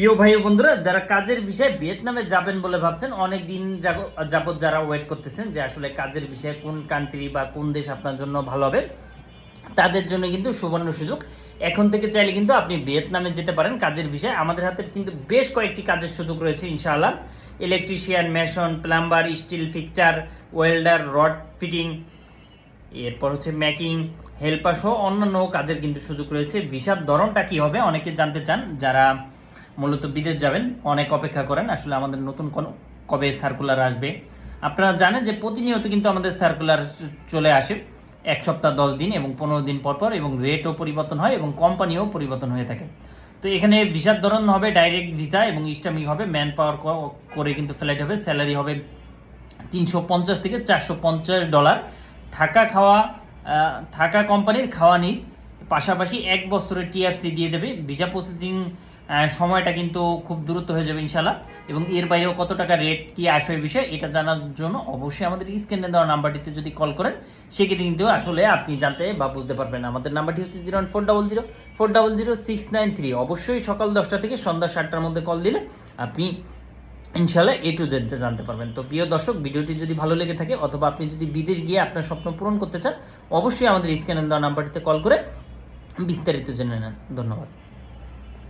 প্রিয় ভাই ও বন্ধুরা, যারা কাজের বিষয়ে ভিয়েতনামে যাবেন বলে ভাবছেন, অনেক দিন যাবত যারা ওয়েট করতেছেন যে আসলে কাজের বিষয়ে কোন কান্ট্রি বা কোন দেশ আপনার জন্য ভালো হবে, তাদের জন্য কিন্তু সুবর্ণ সুযোগ। এখন থেকে চাইলে কিন্তু আপনি ভিয়েতনামে যেতে পারেন কাজের বিষয়ে। আমাদের হাতে কিন্তু বেশ কয়েকটি কাজের সুযোগ রয়েছে, ইনশাআল্লাহ। Electrician mason plumber steel fixture welder rod fitting এরপর হচ্ছে মেকিং হেল্পার সহ অন্যান্য কাজের কিন্তু সুযোগ রয়েছে। ভিসার ধরনটা কি হবে, অনেকে জানতে চান। যারা মূলত বিদেশ যাবেন, অনেক অপেক্ষা করেন, আসলে আমাদের নতুন কোন, কবে সার্কুলার আসবে। আপনারা জানেন যে প্রতিনিয়ত কিন্তু আমাদের সার্কুলার চলে আসে, এক সপ্তাহ, দশ দিন এবং পনেরো দিন পর পর এবং রেটও পরিবর্তন হয় এবং কোম্পানিও পরিবর্তন হয়ে থাকে। তো এখানে ভিসার ধরন হবে ডাইরেক্ট ভিসা এবং ইস্টামিক হবে ম্যান পাওয়ার করে কিন্তু ফ্লাইট হবে স্যালারি হবে তিনশো পঞ্চাশ থেকে চারশো পঞ্চাশ ডলার থাকা খাওয়া থাকা কোম্পানির খাওয়া নিস পাশাপাশি এক বছরের টিআরসি দিয়ে দেবে। ভিসা প্রসেসিং সময়টা কিন্তু খুব দূরত্ব হয়ে যাবে ইনশাল্লাহ এবং এর বাইরেও কত টাকা রেট কি আসে বিষয় এটা জানার জন্য অবশ্যই আমাদের স্ক্রিনে দেওয়া নাম্বারটিতে যদি কল করেন, সেক্ষেত্রে কিন্তু আসলে আপনি জানতে বা বুঝতে পারবেন। আমাদের নাম্বারটি হচ্ছে zero four double zero, four double zero six nine three. অবশ্যই সকাল দশটা থেকে সন্ধ্যা সাতটার মধ্যে কল দিলে আপনি ইনশাল্লাহ এ টু জেড জানতে পারবেন। তো প্রিয় দর্শক, ভিডিওটি যদি ভালো লেগে থাকে অথবা আপনি যদি বিদেশ গিয়ে আপনার স্বপ্ন পূরণ করতে চান, অবশ্যই আমাদের স্ক্যানে দেওয়া নাম্বারটিতে কল করে বিস্তারিত জেনে নেন। ধন্যবাদ।